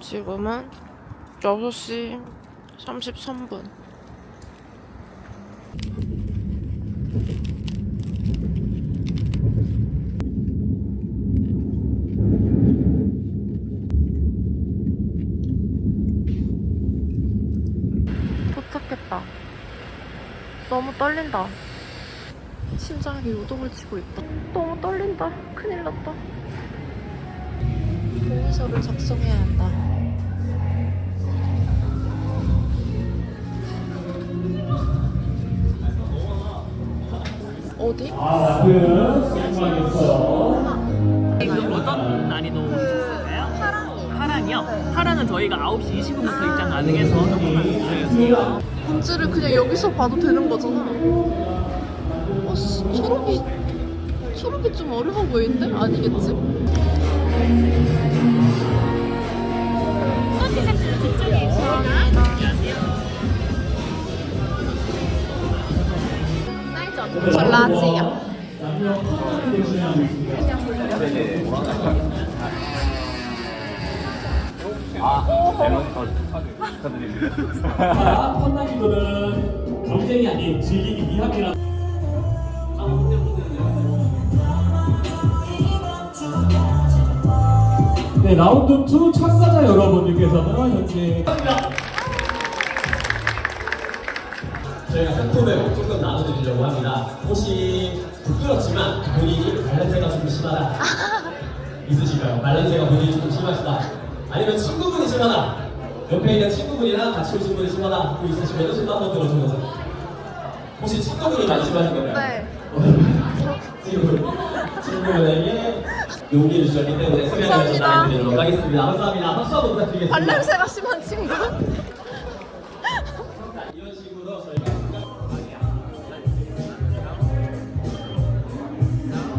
지금은 6시 33분. 도착했다. 너무 떨린다. 심장이 요동을 치고 있다. 너무 떨린다. 큰일 났다. 동의서를 작성해야 한다. 어디? 어떤 난이도 있을까요? 파랑이요? 파랑은 저희가 9시 20분부터 입장 가능해서 조금만 기다려주세요. 문제를 그냥 여기서 봐도 되는 거잖아. 어, 씨, 초록이 초록이 좀 어려워 보이는데? 아니겠지? 저 라지야. 자, 판단이거는 경쟁이 아닌 즐기기 위함이라. 네, 라운드 2 참가자 여러분들께서는 현재 저희가 상품을 조금 나눠드리려고 합니다. 혹시 부끄럽지만 본인이 발냄새가 좀 심하다. 있으실까요? 발냄새가 본인이 좀 심하시다. 아니면 친구분이 심하다. 옆에 있는 친구분이랑 같이 오신 분이 심하다. 또 있으시면 손도 한번 들어주면서. 혹시 친구분이 많이 심하신 건가요? 네. 친구분. 친구분에게 용기를 주셨기 때문에 감사합니다. 나눠드리도록 하겠습니다. 감사합니다. 박수 한번 부탁드리겠습니다. 발냄새가 심한 친구. 이런 식으로 저희가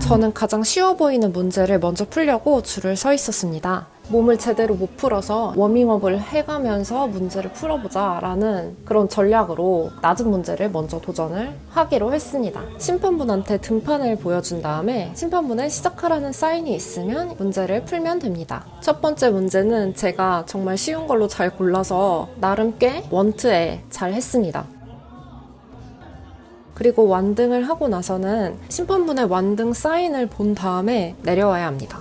저는 가장 쉬워 보이는 문제를 먼저 풀려고 줄을 서 있었습니다. 몸을 제대로 못 풀어서 워밍업을 해가면서 문제를 풀어보자 라는 그런 전략으로 낮은 문제를 먼저 도전을 하기로 했습니다. 심판분한테 등판을 보여준 다음에 심판분의 시작하라는 사인이 있으면 문제를 풀면 됩니다. 첫 번째 문제는 제가 정말 쉬운 걸로 잘 골라서 나름 꽤 원트에 잘 했습니다. 그리고 완등을 하고 나서는 심판분의 완등 사인을 본 다음에 내려와야 합니다.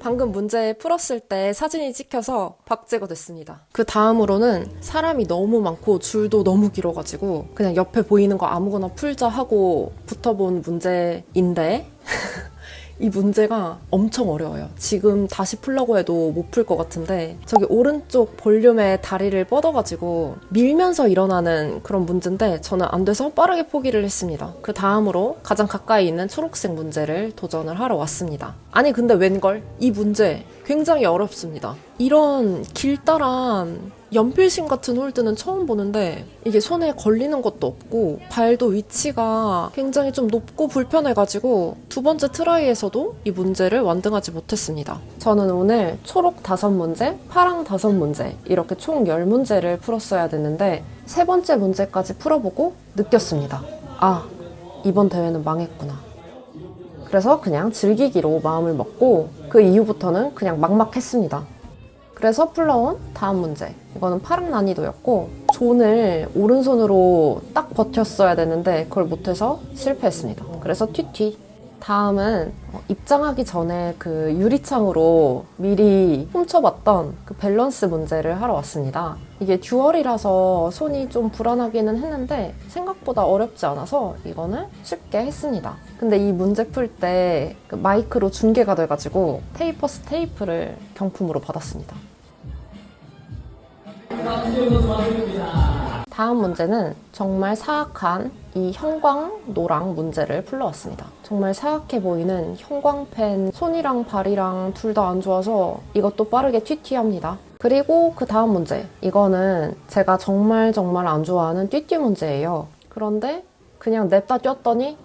방금 문제 풀었을 때 사진이 찍혀서 박제가 됐습니다. 그 다음으로는 사람이 너무 많고 줄도 너무 길어가지고 그냥 옆에 보이는 거 아무거나 풀자 하고 붙어본 문제인데 이 문제가 엄청 어려워요. 지금 다시 풀려고 해도 못 풀 것 같은데 저기 오른쪽 볼륨에 다리를 뻗어가지고 밀면서 일어나는 그런 문제인데 저는 안 돼서 빠르게 포기를 했습니다. 그 다음으로 가장 가까이 있는 초록색 문제를 도전을 하러 왔습니다. 아니 근데 웬걸? 이 문제 굉장히 어렵습니다. 이런 길다란 연필심 같은 홀드는 처음 보는데 이게 손에 걸리는 것도 없고 발도 위치가 굉장히 좀 높고 불편해가지고 두 번째 트라이에서도 이 문제를 완등하지 못했습니다. 저는 오늘 초록 다섯 문제, 파랑 다섯 문제 이렇게 총 10문제를 풀었어야 됐는데 세 번째 문제까지 풀어보고 느꼈습니다. 아, 이번 대회는 망했구나. 그래서 그냥 즐기기로 마음을 먹고 그 이후부터는 그냥 막막했습니다. 그래서 풀러온 다음 문제. 이거는 파랑 난이도였고, 존을 오른손으로 딱 버텼어야 되는데, 그걸 못해서 실패했습니다. 그래서 튀튀. 다음은 어, 입장하기 전에 그 유리창으로 미리 훔쳐봤던 그 밸런스 문제를 하러 왔습니다. 이게 듀얼이라서 손이 좀 불안하기는 했는데 생각보다 어렵지 않아서 이거는 쉽게 했습니다. 근데 이 문제 풀 때 그 마이크로 중계가 돼가지고 테이퍼스 테이프를 경품으로 받았습니다. 다 음 문제는 정말 사악한 이 형광노랑 문제를 풀러왔습니다. 정말 사악해 보이는 형광펜 손이랑 발이랑 둘 다 안 좋아서 이것도 빠르게 튀튀합니다. 그리고 그 다음 문제. 이거는 제가 정말 정말 안 좋아하는 띠띠 문제예요. 그런데 그냥 냅다 뛰었더니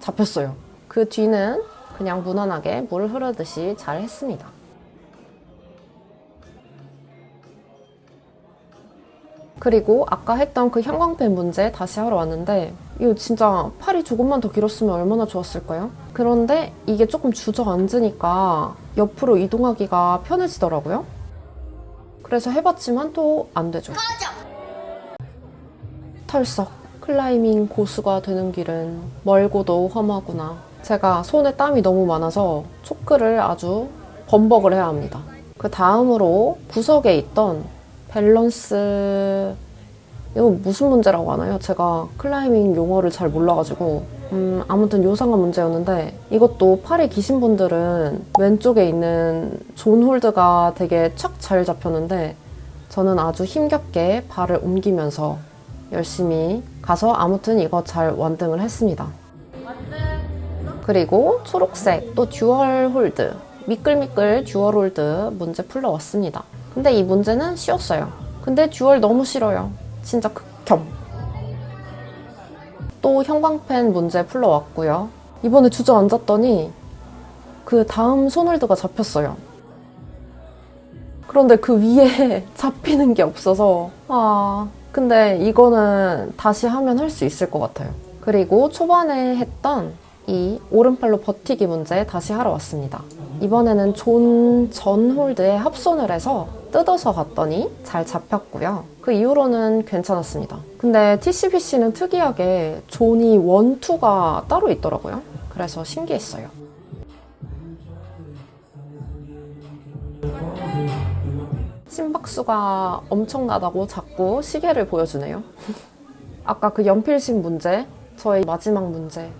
잡혔어요. 그 뒤는 그냥 무난하게 물 흐르듯이 잘 했습니다. 그리고 아까 했던 그 형광펜 문제 다시 하러 왔는데 이거 진짜 팔이 조금만 더 길었으면 얼마나 좋았을까요? 그런데 이게 조금 주저앉으니까 옆으로 이동하기가 편해지더라고요. 그래서 해봤지만 또 안 되죠. 털썩. 클라이밍 고수가 되는 길은 멀고도 험하구나. 제가 손에 땀이 너무 많아서 초크를 아주 범벅을 해야 합니다. 그 다음으로 구석에 있던 밸런스 이거 무슨 문제라고 하나요? 제가 클라이밍 용어를 잘 몰라가지고 음, 아무튼 요상한 문제였는데 이것도 팔이 기신 분들은 왼쪽에 있는 존 홀드가 되게 착 잘 잡혔는데 저는 아주 힘겹게 발을 옮기면서 열심히 가서 아무튼 이거 잘 완등을 했습니다. 그리고 초록색 또 듀얼 홀드 미끌미끌 듀얼 홀드 문제 풀러 왔습니다. 근데 이 문제는 쉬웠어요. 근데 듀얼 너무 싫어요. 진짜 극혐. 또 형광펜 문제 풀러왔고요. 이번에 주저앉았더니 그 다음 손홀드가 잡혔어요. 그런데 그 위에 잡히는 게 없어서 아 근데 이거는 다시 하면 할 수 있을 것 같아요. 그리고 초반에 했던 이 오른팔로 버티기 문제 다시 하러 왔습니다. 이번에는 존 전 홀드에 합손을 해서 뜯어서 갔더니 잘 잡혔고요. 그 이후로는 괜찮았습니다. 근데 TCBC는 특이하게 존이 원, 투가 따로 있더라고요. 그래서 신기했어요. 심박수가 엄청나다고 자꾸 시계를 보여주네요. 아까 그 연필심 문제, 저의 마지막 문제,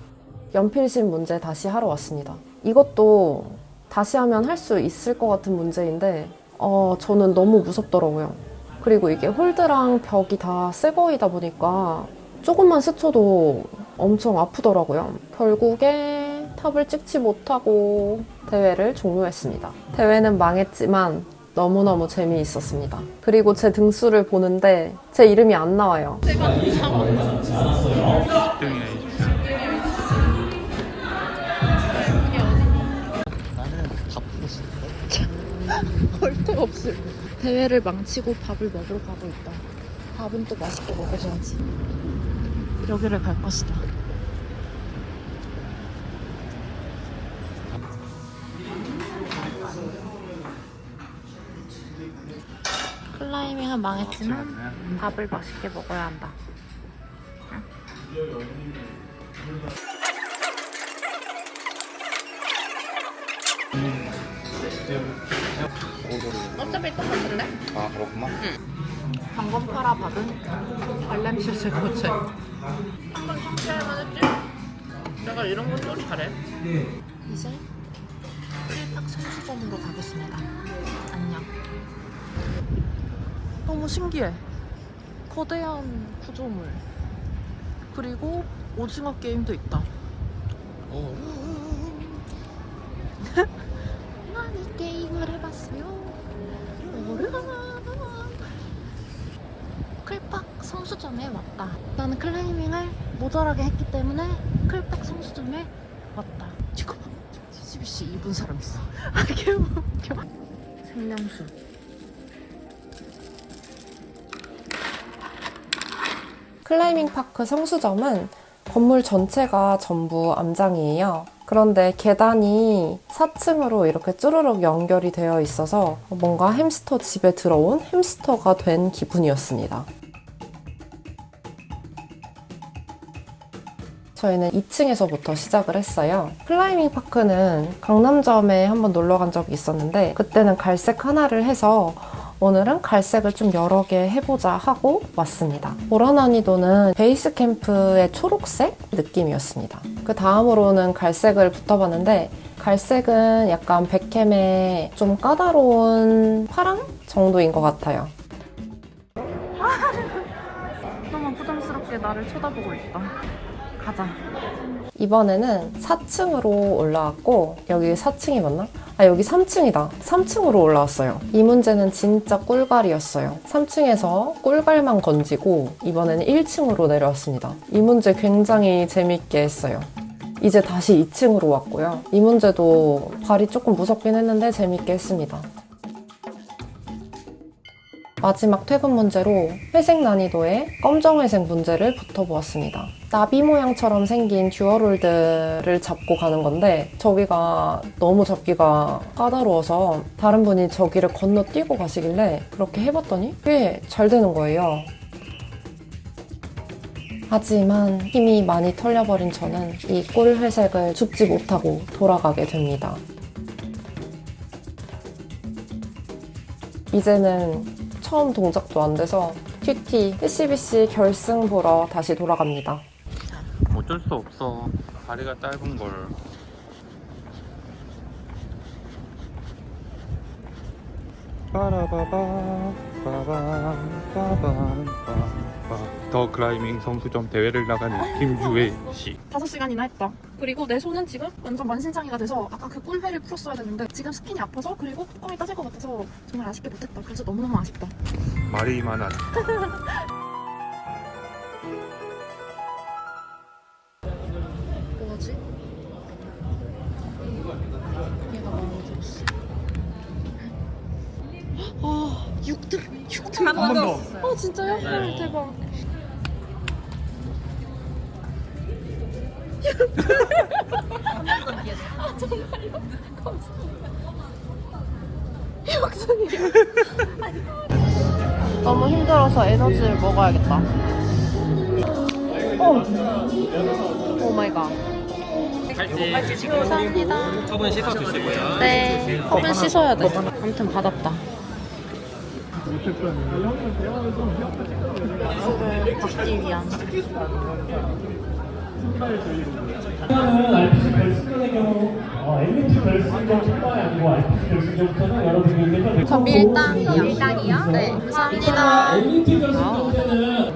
연필심 문제 다시 하러 왔습니다. 이것도 다시 하면 할 수 있을 것 같은 문제인데, 어, 저는 너무 무섭더라고요. 그리고 이게 홀드랑 벽이 다 새 거이다 보니까 조금만 스쳐도 엄청 아프더라고요. 결국에 탑을 찍지 못하고 대회를 종료했습니다. 대회는 망했지만 너무너무 재미있었습니다. 그리고 제 등수를 보는데 제 이름이 안 나와요. 얼떡 없을. 대회를 망치고 밥을 먹으러 가고 있다. 밥은 또 맛있게 먹어줘야지. 여기를 갈 것이다. 클라이밍은 망했지만 밥을 맛있게 먹어야 한다. 어차피 똑같은데? 아 그렇구만. 방금 팔아 받은 발냄새 제거제 한번 성취할만 했지? 내가 이런 건 또 잘해. 이제 필박 선수전으로 가겠습니다. 안녕. 너무 신기해. 거대한 구조물. 그리고 오징어 게임도 있다. 많이 게임을 해봤어요 클박 성수점에 왔다. 나는 클라이밍을 모자라게 했기 때문에 클박 성수점에 왔다. 지금 CCBC 입은 사람 있어. 아, 개웃겨. 생명수. 클라이밍 파크 성수점은 건물 전체가 전부 암장이에요. 그런데 계단이 4층으로 이렇게 쭈루룩 연결이 되어 있어서 뭔가 햄스터 집에 들어온 햄스터가 된 기분이었습니다. 저희는 2층에서부터 시작을 했어요. 클라이밍 파크는 강남점에 한번 놀러 간 적이 있었는데 그때는 갈색 하나를 해서 오늘은 갈색을 좀 여러 개 해보자 하고 왔습니다. 보라 난이도는 베이스 캠프의 초록색 느낌이었습니다. 그 다음으로는 갈색을 붙어봤는데 갈색은 약간 백캠의 좀 까다로운 파랑 정도인 것 같아요. 너무 부담스럽게 나를 쳐다보고 있다. 가자. 이번에는 4층으로 올라왔고 여기 4층이 맞나? 아 여기 3층이다. 3층으로 올라왔어요. 이 문제는 진짜 꿀갈이었어요. 3층에서 꿀갈만 건지고 이번에는 1층으로 내려왔습니다. 이 문제 굉장히 재밌게 했어요. 이제 다시 2층으로 왔고요. 이 문제도 발이 조금 무섭긴 했는데 재밌게 했습니다. 마지막 퇴근 문제로 회색 난이도의 검정회색 문제를 붙어보았습니다. 나비 모양처럼 생긴 듀얼홀드를 잡고 가는 건데 저기가 너무 잡기가 까다로워서 다른 분이 저기를 건너뛰고 가시길래 그렇게 해봤더니 꽤 잘 되는 거예요. 하지만 힘이 많이 털려버린 저는 이 꿀 회색을 줍지 못하고 돌아가게 됩니다. 이제는 처음 동작도 안 돼서 큐티 HBC 결승 보러 다시 돌아갑니다. 어쩔 수 없어. 다리가 짧은 걸. 빠라바바 빠밤 빠밤 빠밤 더 클라이밍 선수점 대회를 나가는 김주혜 씨. 5시간이나 했다. 그리고 내 손은 지금 완전 만신창이가 돼서 아까 그 꿀회를 풀었어야 되는데 지금 스킨이 아파서 그리고 뚜껑이 따질 것 같아서 정말 아쉽게 못했다. 그래서 너무너무 아쉽다. 말이 많아. 뭐지? 얘가 마음에 들었어. 아, 6등, 6등. 한번 더. 어, 진짜요? 헐, 대박. 너무 힘들어서 에너지를 먹어야겠다. 오 마이 갓. 감사합니다. 컵은 씻어 주시고요. 네, 컵은 씻어야 돼. 아무튼 받았다. 약속을 받기 위한. 경우 어, 엘리트 결승전 첫번이 아니고 RPG 결승전부터는 여러분들께서 저 밀당이요. 밀당이요? 네. 감사합니다. 엘리트 결승전 때는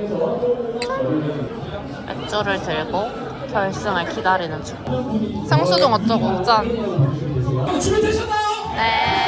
맥주를 들고 결승을 기다리는 중. 성수동 어쩌고 짠. 준비되셨나요? 네.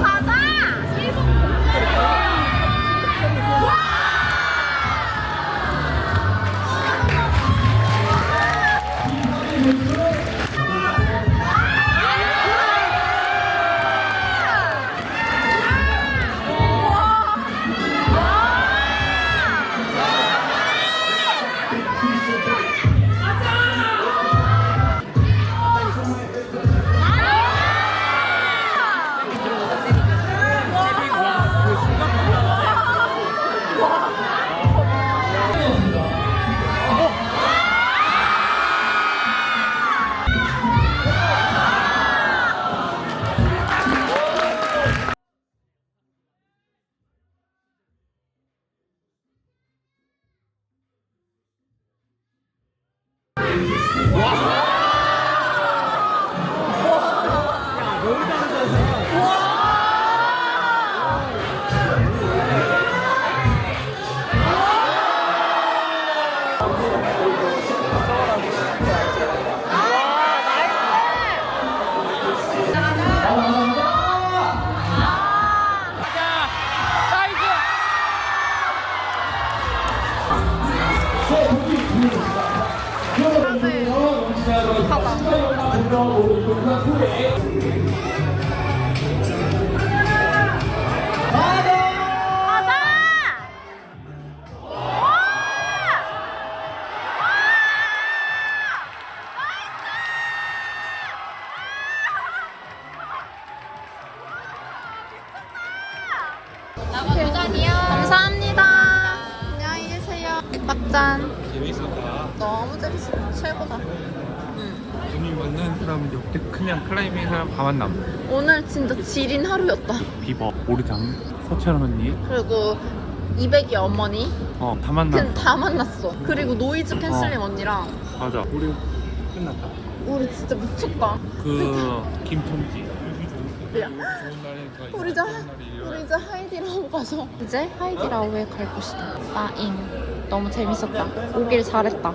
충격이었어. 감 사합니다. 남. 오늘 진짜 지린 하루였다. 비버, 오르장, 서채연 언니, 그리고 200이 어머니. 어, 다 만나. 그냥 다 만났어. 그리고 노이즈 캔슬링 언니랑 맞아. 우리 끝났다. 우리 진짜 미쳤다. 그 김천지. 야. 우리 이제 우리 이제 하이디라오 가서 이제 하이디라오에 갈 곳이다. 빠잉. 너무 재밌었다. 오길 잘했다.